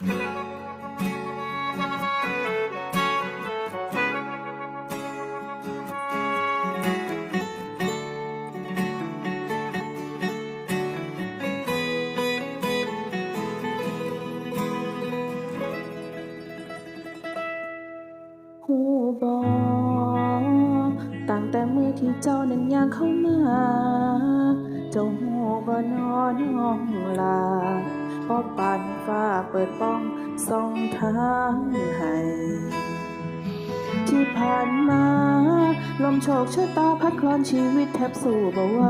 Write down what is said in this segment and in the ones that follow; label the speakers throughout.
Speaker 1: หูบอตั้งแต่มือที่เจ้านั้นย่างเข้ามา เจ้า บ่นอนน้องลาพอปานฟ้าเปิดป้องส่องทางให้ที่ผ่านมา ลมโชคชะตาพัดคลอนชีวิตแทบสู้บ่ไหว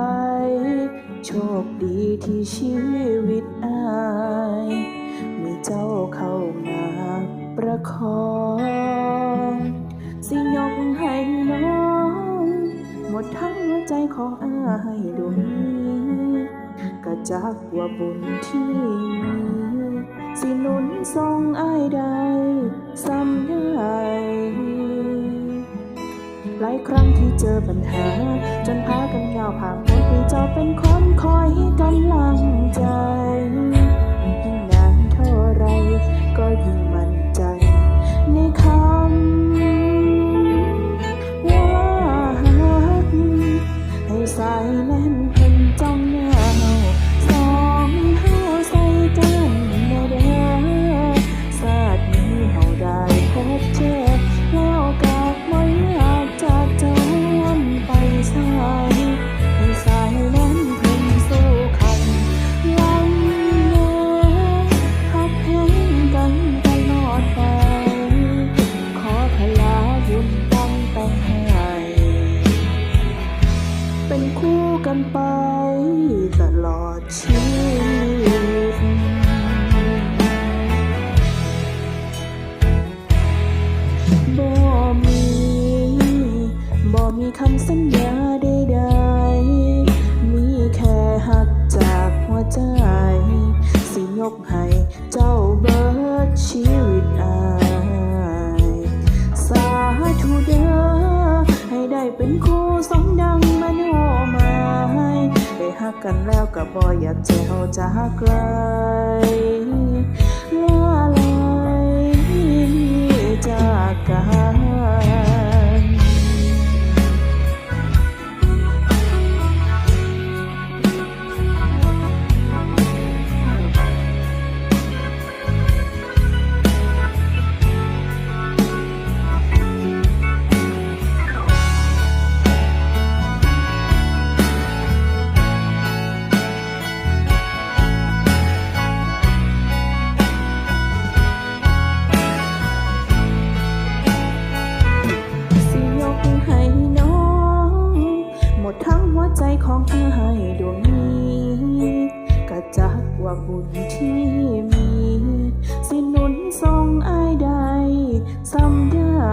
Speaker 1: โชคดีที่ชีวิตอายมีเจ้าเข้ามาประคองสิยกให้น้อง หมดทั้งหัวใจของอายดวง ก็จักว่าบุญที่มีสิหนุนทรงอ้ายใดซ้ำได้หลายครั้งที่เจอปัญหา จนพากันยาวผ่านพ้นปีเจ้าเป็นคน กันไปตลอดชีวิตบ่มีบ่มีคำสัญญาใดๆมีแค่หักจากหัวใจ สิยกให้เจ้าเบิดชีวิตอายสาธุเด้อให้ได้เป็นคู่สมดัง หักกันแล้วก็บ่อยากแจวจากไกลล ว่าบุญที่มี สิหนุนทรงอายได้ซ้ำได้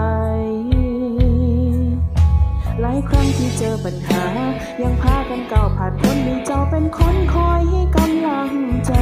Speaker 1: หลายครั้งที่เจอปัญหา ยังพากันก้าวผ่านพ้นมีเจ้าเป็นคนคอยให้กำลังใจ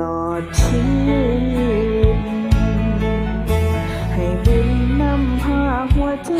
Speaker 1: ลอดชีวิต ให้บุญนำพาหัวใจ